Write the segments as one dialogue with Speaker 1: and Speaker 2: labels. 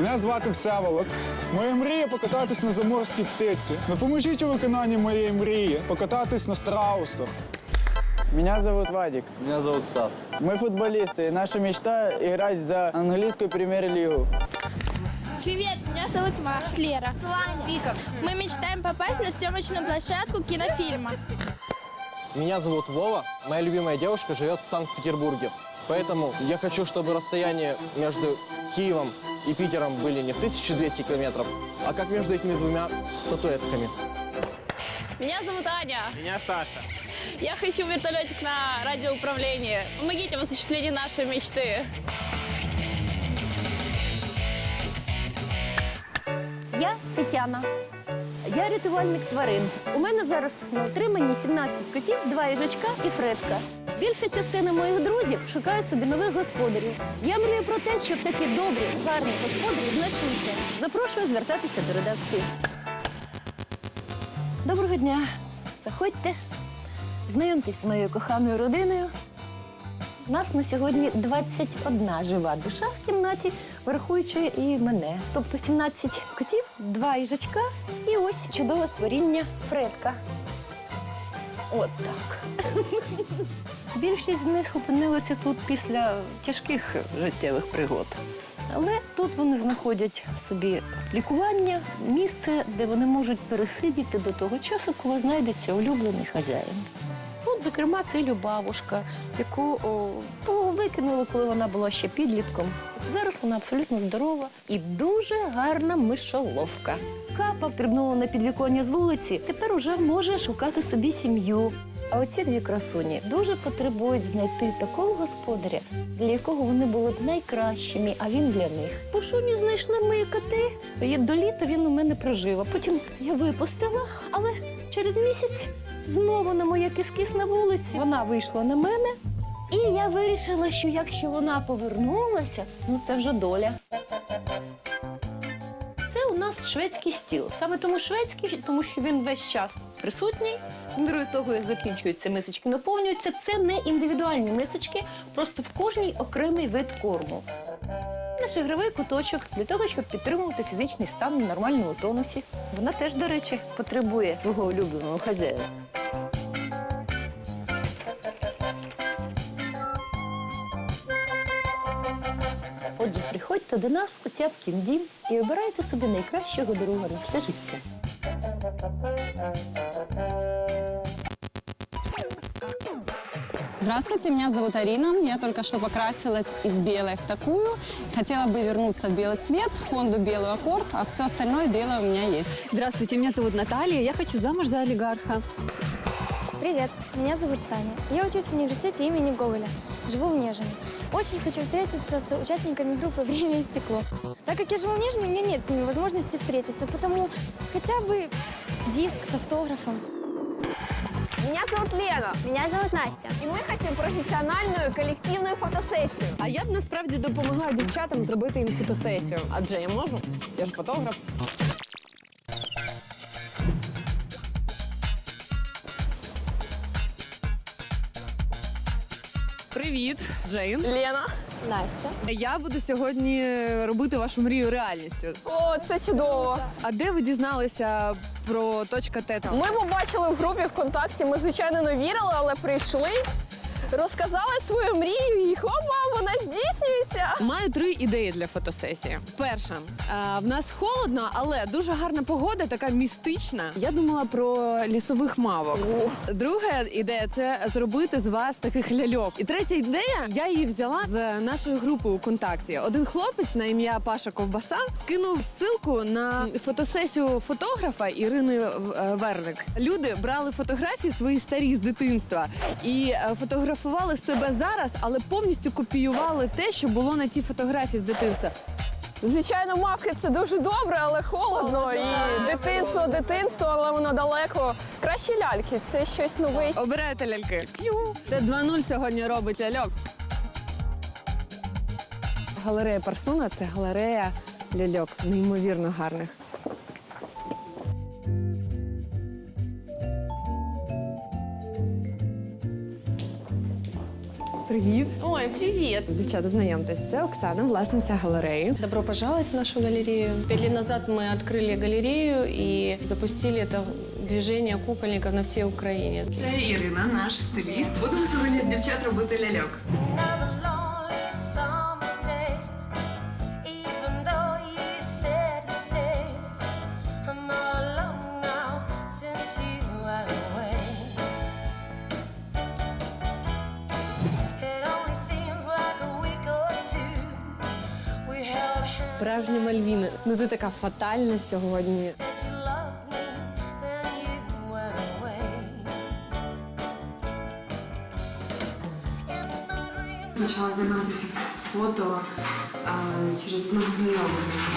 Speaker 1: Мене звати Всеволод. Моя мрія покататись на заморській птиці. Допоможіть у виконанні моєї мрії покататись на страусах.
Speaker 2: Меня зовут Вадик.
Speaker 3: Меня зовут Стас.
Speaker 2: Мы футболисты, и наша мечта играть за английскую премьер-лигу.
Speaker 4: Привет, меня зовут Маша. Лера. Вика. Мы мечтаем попасть на съемочную площадку кинофильма.
Speaker 3: Меня зовут Вова. Моя любимая девушка живет в Санкт-Петербурге. Поэтому я хочу, чтобы расстояние между Киевом и Питером были не в 1200 километров, а как между этими двумя статуэтками.
Speaker 5: Меня зовут Аня.
Speaker 6: Меня Саша.
Speaker 5: Я хочу вертолетик на радиоуправлении. Помогите в осуществлении нашей мечты.
Speaker 7: Я Тетяна. Я рятувальник тварин. У мене зараз на утриманні 17 котів, два їжачка і фредка. Більша частина моїх друзів шукає собі нових господарів. Я мрію про те, щоб такі добрі, гарні господарі знайшлися. Запрошую звертатися до редакції. Доброго дня. Заходьте. Знайомтесь з моєю коханою родиною. У нас на сьогодні 21 жива душа в кімнаті, врахуючи і мене. Тобто 17 котів, два їжачка і ось чудове створіння Фредка. От так. Більшість з них опинилися тут після тяжких життєвих пригод. Але тут вони знаходять собі лікування, місце, де вони можуть пересидіти до того часу, коли знайдеться улюблений хазяїн. Зокрема, це Любавушка, яку о, о, викинули, коли вона була ще підлітком. Зараз вона абсолютно здорова і дуже гарна мишоловка. Капа стрибнула на підвіконня з вулиці, тепер уже може шукати собі сім'ю. А оці дві красуні дуже потребують знайти такого господаря, для якого вони були б найкращими, а він для них. По шумі знайшли мої коти. До літа він у мене прожив. А потім я випустила, але через місяць знову на моє кис-кис на вулиці. Вона вийшла на мене, і я вирішила, що якщо вона повернулася, ну це вже доля. Це у нас шведський стіл. Саме тому шведський, тому що він весь час присутній. Мірою того, як закінчуються мисочки, наповнюються. Це не індивідуальні мисочки, просто в кожній окремий вид корму. Наш ігровий куточок для того, щоб підтримувати фізичний стан в нормальному тонусі. Вона теж, до речі, потребує свого улюбленого хазяїна. приходьте до нас у Тяпкін дім і обирайте собі найкращого друга на все життя.
Speaker 8: Здравствуйте, меня зовут Арина. Я только что покрасилась из белой в такую. Хотела бы вернуться в белый цвет, Хонду белый аккорд, а все остальное белое у меня есть.
Speaker 9: Здравствуйте, меня зовут Наталья. Я хочу замуж за олигарха.
Speaker 4: Привет, меня зовут Таня. Я учусь в университете имени Гоголя. Живу в Нежине. Очень хочу встретиться с участниками группы «Время и стекло». Так как я живу в Нежине, у меня нет с ними возможности встретиться, потому хотя бы диск с автографом.
Speaker 10: Меня зовут Лена,
Speaker 4: Меня зовут Настя.
Speaker 10: и мы хотим профессиональную коллективную фотосессию.
Speaker 9: А я б насправді допомогла дівчатам зробити їм фотосесію. Адже я можу, я ж фотограф. Привіт, Джейн.
Speaker 10: Лена.
Speaker 4: Настя.
Speaker 9: Я буду сьогодні робити вашу мрію реальністю.
Speaker 10: О, це чудово.
Speaker 9: А де ви дізналися про точка тета?
Speaker 10: Ми побачили в групі ВКонтакті. Ми звичайно не вірили, але прийшли, розказали свою мрію, і хопа, вона здійснюється.
Speaker 9: Маю три ідеї для фотосесії. Перша, е, в нас холодно, але дуже гарна погода, така містична. Я думала про лісових мавок. Друга ідея це зробити з вас таких ляльок. І третя ідея, я її взяла з нашої групи у контакті. Один хлопець на ім'я Паша Ковбаса скинув ссылку на фотосесію фотографа Ірини е, Верник. Люди брали фотографії свої старі з дитинства і е, фотографували себе зараз, але повністю копіювали те, що було на тій фотографії з дитинства.
Speaker 10: Звичайно, мавки це дуже добре, але холодно. І дитинство, дитинство, але воно далеко. Краще ляльки, це щось нове.
Speaker 9: Обирайте ляльки. Те 2-0 сьогодні робить ляльок. Галерея Парсуна це галерея ляльок, неймовірно гарних.
Speaker 11: Привіт.
Speaker 5: Ой, привет.
Speaker 11: Дівчата, знайомтесь, це Оксана, власниця галереї.
Speaker 9: Добро пожаловать в нашу галерею. Пять лет назад мы открыли галерею и запустили это движение кукольников на всей Украине.
Speaker 11: Це Ірина, наш стиліст. Будемо сьогодні з дівчат робити ляльок. Справжні Мальвіни. Ну ти така фатальна сьогодні. Почала займатися фото а, через одного знайомого,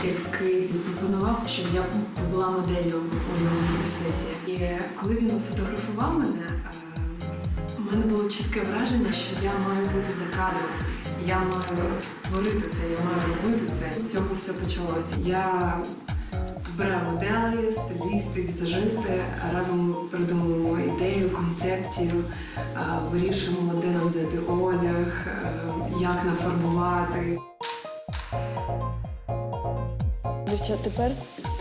Speaker 11: який запропонував, щоб я була моделлю у його фотосесії. І коли він фотографував мене, а, у мене було чітке враження, що я маю бути за кадром. Я маю творити це, я маю робити це. З цього все почалося. Я збираю моделі, стилісти, візажисти, разом придумуємо ідею, концепцію, вирішуємо, де нам взяти одяг, як нафарбувати. Дівчат, тепер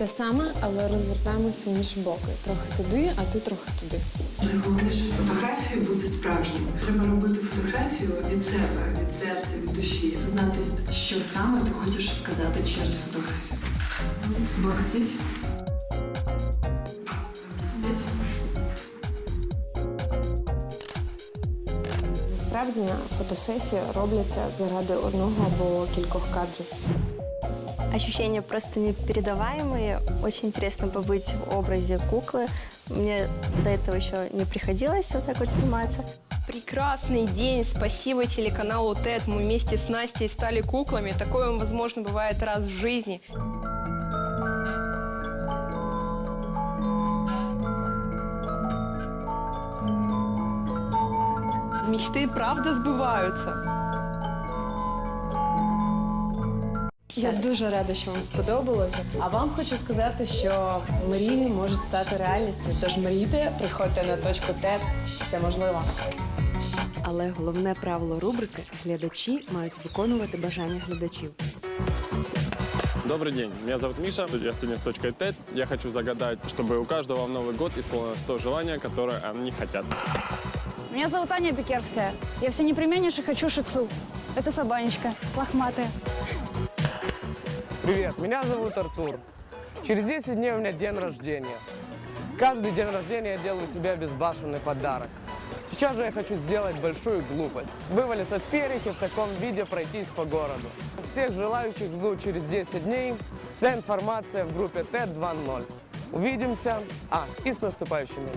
Speaker 11: те саме, але розвертаємося в інші боки. Трохи туди, а ти трохи туди. Найголовніше в фотографії бути справжнім. Треба робити фотографію від себе, від серця, від душі. Знати, що саме ти хочеш сказати через фотографію. Облокотись. Насправді фотосесії робляться заради одного або кількох кадрів.
Speaker 4: Ощущения просто непередаваемые. Очень интересно побыть в образе куклы. Мне до этого еще не приходилось вот так вот сниматься.
Speaker 10: Прекрасный день. Спасибо телеканалу ТЭД. Мы вместе с Настей стали куклами. Такое, возможно, бывает раз в жизни. Мечты правда сбываются.
Speaker 11: Я дуже рада, що вам сподобалося. А вам хочу сказати, що мрії можуть стати реальністю. Тож мрійте, приходьте на точку ТЕД. Все можливо.
Speaker 12: Але головне правило рубрики глядачі мають виконувати бажання глядачів.
Speaker 3: Добрый день, меня зовут Миша, я сегодня с точкой ТЭД. Я хочу загадать, чтобы у каждого в Новый год исполнилось то желание, которое они хотят.
Speaker 4: Меня зовут Аня Пекерская. Я все непременнейше хочу шицу. Это собанечка, лохматая.
Speaker 13: Привет, меня зовут Артур. Через 10 дней у меня день рождения. Каждый день рождения я делаю себе безбашенный подарок. Сейчас же я хочу сделать большую глупость. Вывалиться в перьях и в таком виде пройтись по городу. Всех желающих жду через 10 дней. Вся информация в группе ТЭД 2.0. Увидимся. А, и с наступающими.